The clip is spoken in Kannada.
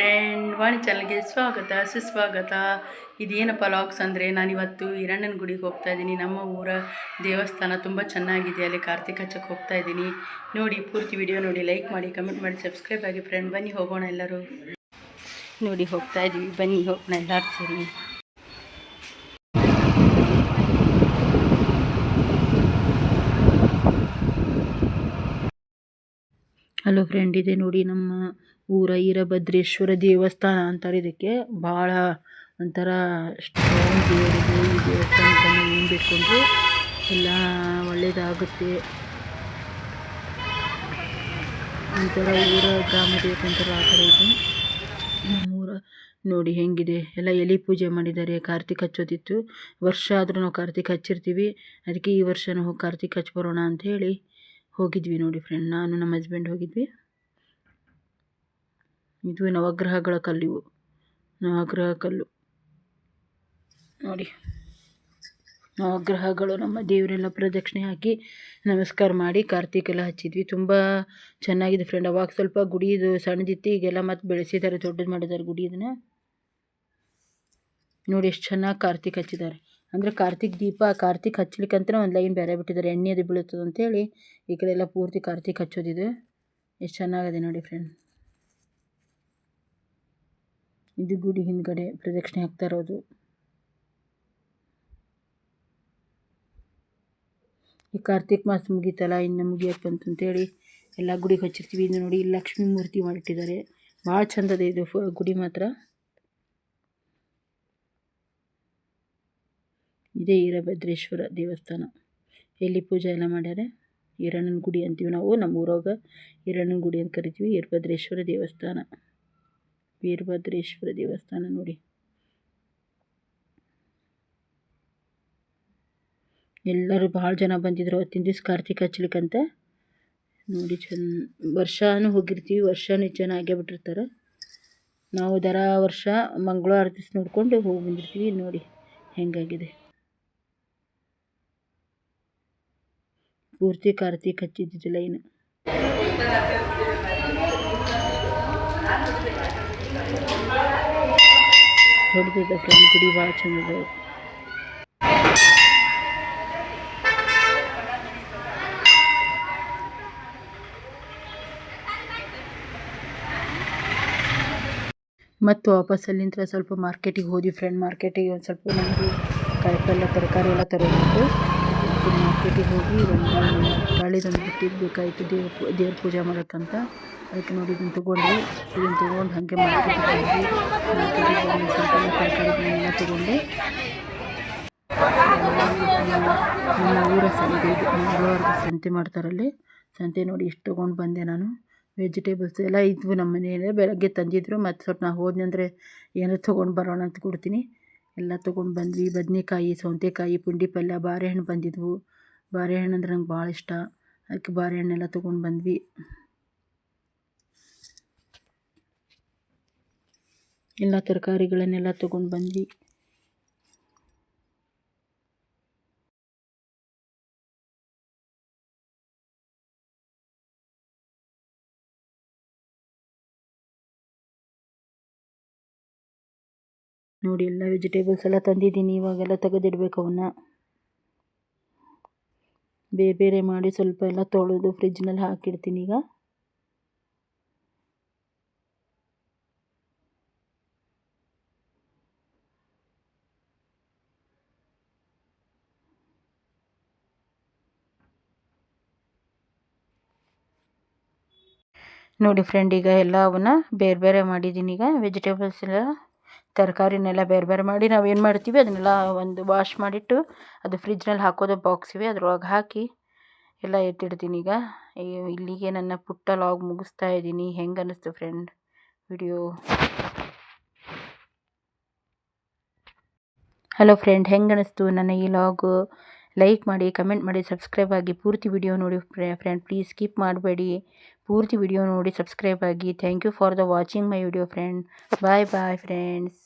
ಫ್ರೆಂಡ್ ವಾಣಿ ಚಾನಲ್ಗೆ ಸ್ವಾಗತ, ಸುಸ್ವಾಗತ. ಇದೇನಪ್ಪ ಲಾಗ್ಸ್ ಅಂದರೆ ನಾನಿವತ್ತು ಹಿರಣ್ಣನ ಗುಡಿಗೆ ಹೋಗ್ತಾ ಇದ್ದೀನಿ. ನಮ್ಮ ಊರ ದೇವಸ್ಥಾನ ತುಂಬ ಚೆನ್ನಾಗಿದೆ. ಅಲ್ಲಿ ಕಾರ್ತಿಕ ಹಚ್ಚಕ್ಕೆ ಹೋಗ್ತಾ ಇದ್ದೀನಿ. ನೋಡಿ, ಪೂರ್ತಿ ವಿಡಿಯೋ ನೋಡಿ. ಲೈಕ್ ಮಾಡಿ ಕಮೆಂಟ್ ಮಾಡಿ ಸಬ್ಸ್ಕ್ರೈಬ್ ಆಗಿ ಫ್ರೆಂಡ್ ಬನ್ನಿ ಹೋಗೋಣ ಎಲ್ಲರೂ. ನೋಡಿ, ಹೋಗ್ತಾ ಇದ್ದೀವಿ ಬನ್ನಿ ಹೋಗೋಣ ಎಲ್ಲರೂ ಸೇರಿ. ಹಲೋ ಫ್ರೆಂಡ್ ಇದೆ ನೋಡಿ ನಮ್ಮ ಊರ ಈರಭದ್ರೇಶ್ವರ ದೇವಸ್ಥಾನ ಅಂತಾರೆ. ಇದಕ್ಕೆ ಭಾಳ ಒಂಥರ ಸ್ಟ್ರಾಂಗ್ ದೇವರಿದೆ. ಈ ದೇವಸ್ಥಾನ ಏನು ಎಲ್ಲ ಒಳ್ಳೆಯದಾಗುತ್ತೆ ಒಂಥರ ಊರ, ಗ್ರಾಮ ದೇವತೆ ಆ ಥರ ಇದೆ. ನಮ್ಮೂರ ನೋಡಿ ಹೆಂಗಿದೆ. ಎಲ್ಲ ಎಲೆ ಪೂಜೆ ಮಾಡಿದ್ದಾರೆ. ಕಾರ್ತಿಕ್ ಹಚ್ಚೋದಿತ್ತು. ವರ್ಷ ಆದರೂ ನಾವು ಕಾರ್ತಿಕ್ ಹಚ್ಚಿರ್ತೀವಿ. ಅದಕ್ಕೆ ಈ ವರ್ಷ ನಾವು ಕಾರ್ತಿಕ್ ಹಚ್ಚಿ ಬರೋಣ ಅಂಥೇಳಿ ಹೋಗಿದ್ವಿ ನೋಡಿ ಫ್ರೆಂಡ್ ನಾನು, ನಮ್ಮ ಹಸ್ಬೆಂಡ್ ಹೋಗಿದ್ವಿ. ಇದು ನವಗ್ರಹಗಳ ಕಲ್ಲು ಇವು ನವಗ್ರಹ ಕಲ್ಲು. ನೋಡಿ. ನವಗ್ರಹಗಳು ನಮ್ಮ ದೇವರೆಲ್ಲ ಪ್ರದಕ್ಷಿಣೆ ಹಾಕಿ ನಮಸ್ಕಾರ ಮಾಡಿ ಕಾರ್ತಿಕೆಲ್ಲ ಹಚ್ಚಿದ್ವಿ. ತುಂಬ ಚೆನ್ನಾಗಿದೆ ಫ್ರೆಂಡ್ ಅವಾಗ ಸ್ವಲ್ಪ ಗುಡಿದು ಸಣ್ಣದಿತ್ತು, ಈಗೆಲ್ಲ ಮತ್ತೆ ಬೆಳೆಸಿದ್ದಾರೆ ದೊಡ್ಡದು ಮಾಡಿದ್ದಾರೆ ಗುಡಿ ಇದನ್ನು. ನೋಡಿ, ಎಷ್ಟು ಚೆನ್ನಾಗಿ ಕಾರ್ತಿಕ್ ಹಚ್ಚಿದ್ದಾರೆ ಅಂದರೆ ಕಾರ್ತಿಕ್ ದೀಪ, ಕಾರ್ತಿಕ್ ಹಚ್ಲಿಕ್ಕಂತ ಒಂದು ಲೈನ್ ಬೇರೆ ಬಿಟ್ಟಿದ್ದಾರೆ. ಎಣ್ಣೆ ಅದು ಬೀಳುತ್ತದೆ ಅಂತೇಳಿ ಈ ಕಡೆ ಎಲ್ಲ ಪೂರ್ತಿ ಕಾರ್ತಿಕ್ ಹಚ್ಚೋದಿದೆ. ಎಷ್ಟು ಚೆನ್ನಾಗಿದೆ ನೋಡಿ ಫ್ರೆಂಡ್ ಇದು ಗುಡಿ ಹಿಂದ್ಗಡೆ ಪ್ರದಕ್ಷಿಣೆ ಹಾಕ್ತಾ ಇರೋದು. ಈ ಕಾರ್ತಿಕ್ ಮಾಸ ಮುಗೀತಲ್ಲ, ಇನ್ನು ಮುಗಿಯಕ್ಕೆ ಅಂತಂತೇಳಿ ಎಲ್ಲ ಗುಡಿಗೆ ಹಚ್ಚಿರ್ತೀವಿ. ಇದು ನೋಡಿ ಲಕ್ಷ್ಮೀ ಮೂರ್ತಿ ಮಾಡಿಟ್ಟಿದ್ದಾರೆ. ಭಾಳ ಚಂದದ ಇದು ಗುಡಿ ಮಾತ್ರ. ಇದೇ ಈರಭದ್ರೇಶ್ವರ ದೇವಸ್ಥಾನ. ಎಲ್ಲಿ ಪೂಜೆ ಎಲ್ಲ ಮಾಡ್ಯಾರೆ? ಈರಣ್ಣನ ಗುಡಿ ಅಂತೀವಿ ನಾವು ನಮ್ಮ ಊರಾಗ ಈರಣ್ಣನ ಗುಡಿ ಅಂತ ಕರಿತೀವಿ ವೀರಭದ್ರೇಶ್ವರ ದೇವಸ್ಥಾನ. ವೀರಭದ್ರೇಶ್ವರ ದೇವಸ್ಥಾನ ನೋಡಿ. ಎಲ್ಲರೂ ಭಾಳ ಜನ ಬಂದಿದ್ರು ಅವತ್ತಿನ ದಿವ್ಸ, ಕಾರ್ತಿಕ ಹಚ್ಲಿಕ್ಕಂತ ನೋಡಿ ಚಂದ, ವರ್ಷನೂ ಹೋಗಿರ್ತೀವಿ, ವರ್ಷನೂ ಜನ ಆಗೇ ಬಿಟ್ಟಿರ್ತಾರೆ. ನಾವು ದರ ವರ್ಷ ಮಂಗಳವಾರ ದಿವಸ ನೋಡ್ಕೊಂಡು ಹೋಗಿ ಬಂದಿರ್ತೀವಿ, ನೋಡಿ ಹೆಂಗಾಗಿದೆ. ಪೂರ್ತಿ ಕಾರ್ತಿಕ್ ಹಚ್ಚಿದ್ದಿದ್ದಿಲ್ಲ ಇನ್ನು ದೊಡ್ಡದಿದೆ ಫ್ರೆಂಡ್ ಗುಡಿ ಭಾಳ ಚಂದ ಮತ್ತು ವಾಪಸ್ ಅಲ್ಲಿಂದ ಸ್ವಲ್ಪ ಮಾರ್ಕೆಟಿಗೆ ಹೋದ್ವಿ ಫ್ರೆಂಡ್ ಮಾರ್ಕೆಟಿಗೆ ಒಂದು ಸ್ವಲ್ಪ ನಮಗೆ ಕಾಯಿಪಲ್ಯ ತರಕಾರಿ ಎಲ್ಲ ತರೋದಿತ್ತು ಮಾರ್ಕೆಟಿಗೆ ಹೋಗಿ ಒಂದು ಬುಟ್ಟಿಗೆ ಬೇಕಾಯಿತು ದೇವ್ರ ದೇವ್ರ ಪೂಜೆ ಮಾಡೋಕ್ಕಂತ. ಅದಕ್ಕೆ ನೋಡಿ ಇದನ್ನು ತೊಗೊಂಡ್ವಿ. ಇದನ್ನು ತೊಗೊಂಡು ಹಾಗೆ ಮಾರ್ಕೆಟಿಗೆ ಹೋಗಿ ಮಾರ್ಕೆಟಿಗೆ ಸ್ವಲ್ಪ ತರಕಾರಿಗಳನ್ನೆಲ್ಲ ತೊಗೊಂಡೆ. ನಮ್ಮ ಊರ ಸಂತೆ ಮಂಗಳವಾರದ ಸಂತೆ ಮಾಡ್ತಾರಲ್ಲಿ. ಸಂತೆ ನೋಡಿ ಇಷ್ಟು ತೊಗೊಂಡು ಬಂದೆ ನಾನು. ವೆಜಿಟೇಬಲ್ಸ್ ಎಲ್ಲ ಇದ್ವು ನಮ್ಮ ಮನೆಯಲ್ಲೇ. ಬೆಳಗ್ಗೆ ತಂದಿದ್ರು, ಮತ್ತು ಸ್ವಲ್ಪ ನಾವು ಹೋದ್ನಂದರೆ ಏನಾರು ತೊಗೊಂಡು ಬರೋಣ ಅಂತ ಕೊಡ್ತೀನಿ. ಎಲ್ಲ ತೊಗೊಂಡು ಬಂದ್ವಿ. ಬದನೆಕಾಯಿ, ಸೌತೆಕಾಯಿ, ಪುಂಡಿ ಪಲ್ಯ, ಬಾರೆಹಣ್ಣು ಬಂದಿದ್ವು. ಬಾರೆಹಣ್ಣು ಅಂದ್ರೆ ನಂಗೆ ಭಾಳ ಇಷ್ಟ. ಅದಕ್ಕೆ ಬಾರೆಹಣ್ಣೆಲ್ಲ ತೊಗೊಂಡು ಬಂದ್ವಿ. ಎಲ್ಲ ತರಕಾರಿಗಳನ್ನೆಲ್ಲ ತೊಗೊಂಡು ಬಂದ್ವಿ. ನೋಡಿ, ಎಲ್ಲ ವೆಜಿಟೇಬಲ್ಸ್ ಎಲ್ಲ ತಂದಿದ್ದೀನಿ. ಇವಾಗೆಲ್ಲ ತೆಗೆದಿಡ್ಬೇಕು ಅವನ್ನ. ಬೇರೆ ಬೇರೆ ಮಾಡಿ ಸ್ವಲ್ಪ ಎಲ್ಲ ತೊಳೆದು ಫ್ರಿಜ್ನಲ್ಲಿ ಹಾಕಿಡ್ತೀನಿ ಈಗ. ನೋಡಿ ಫ್ರೆಂಡ್ ಈಗ ಎಲ್ಲ ಅವನ್ನ ಬೇರೆ ಬೇರೆ ಮಾಡಿದ್ದೀನಿ ಈಗ. ವೆಜಿಟೇಬಲ್ಸ್ ಎಲ್ಲ ತರಕಾರಿನೆಲ್ಲ ಬೇರೆ ಬೇರೆ ಮಾಡಿ ನಾವು ಏನು ಮಾಡ್ತೀವಿ, ಅದನ್ನೆಲ್ಲ ಒಂದು ವಾಶ್ ಮಾಡಿಟ್ಟು ಅದು ಫ್ರಿಜ್ನಲ್ಲಿ ಹಾಕೋದು ಬಾಕ್ಸ್ ಇವೆ, ಅದ್ರೊಳಗೆ ಹಾಕಿ ಎಲ್ಲ ಎತ್ತಿಡ್ತೀನಿ ಈಗ. ಇಲ್ಲಿಗೆ ನನ್ನ ಪುಟ್ಟ ಲಾಗ್ ಮುಗಿಸ್ತಾ ಇದ್ದೀನಿ. ಹೆಂಗೆ ಅನ್ನಿಸ್ತು ಫ್ರೆಂಡ್ ವಿಡಿಯೋ ಹಲೋ ಫ್ರೆಂಡ್ ಹೆಂಗೆ ಅನ್ನಿಸ್ತು ನನ್ನ ಈ ಲಾಗು ಲೈಕ್ ಮಾಡಿ ಕಮೆಂಟ್ ಮಾಡಿ ಸಬ್ಸ್ಕ್ರೈಬ್ ಆಗಿ ಪೂರ್ತಿ ವಿಡಿಯೋ ನೋಡಿ ಫ್ರೆಂಡ್ ಪ್ಲೀಸ್ ಸ್ಕಿಪ್ ಮಾಡಬೇಡಿ. ಪೂರ್ತಿ ವಿಡಿಯೋ ನೋಡಿ ಸಬ್ಸ್ಕ್ರೈಬ್ ಆಗಿ. Thank you for the watching my video friend bye bye friends